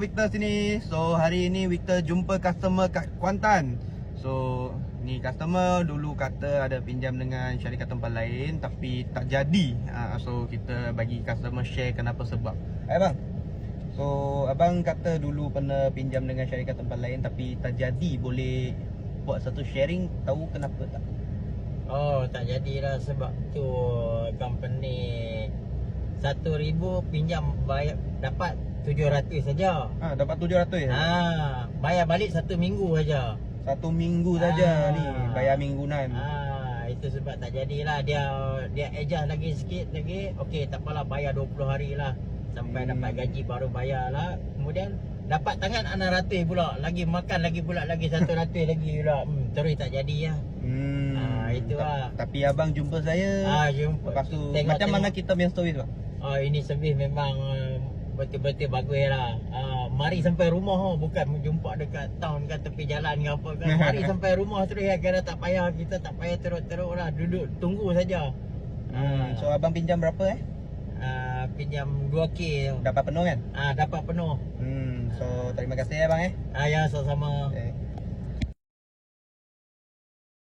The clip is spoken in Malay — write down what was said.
Victor sini. So hari ini Victor jumpa customer kat Kuantan. So ni customer dulu kata ada pinjam dengan syarikat tempat lain tapi tak jadi. Ha, so kita bagi customer share kenapa sebab. Hai bang. So abang kata dulu pernah pinjam dengan syarikat tempat lain tapi tak jadi. Boleh buat satu sharing tahu kenapa tak? Oh tak jadilah sebab tu company 1000 pinjam bayar dapat 700 saja. Ha dapat 700 ya. Ha, bayar balik satu minggu saja. Satu minggu saja Ah. ni bayar minggunan. Ha, itu sebab tak jadilah dia dia adjust lagi sikit lagi. Okey, tak apalah bayar 20 hari lah sampai Hmm. dapat gaji baru bayar lah. Kemudian dapat tangan 600 pula. Lagi makan lagi pula lagi 100 lagi pula. Hmm, terus tak jadi lah. Hmm. Ah, itu Ta- lah. Tapi abang jumpa saya. Ah, jumpa. Lepas tu Tengok- macam tengok. mana kita punya story tu? Oh ini servis memang uh, betul-betul bagus lah. Uh, mari sampai rumah oh. bukan jumpa dekat town kan tepi jalan ke apa kan. Mari sampai rumah terus ya kira tak payah kita tak payah teruk-teruk lah duduk tunggu saja. Hmm. So abang pinjam berapa eh? uh, pinjam 2k tu. Dapat penuh kan? Ah dapat penuh. Hmm. So terima kasih ya bang eh. Ah ya sama-sama. eh.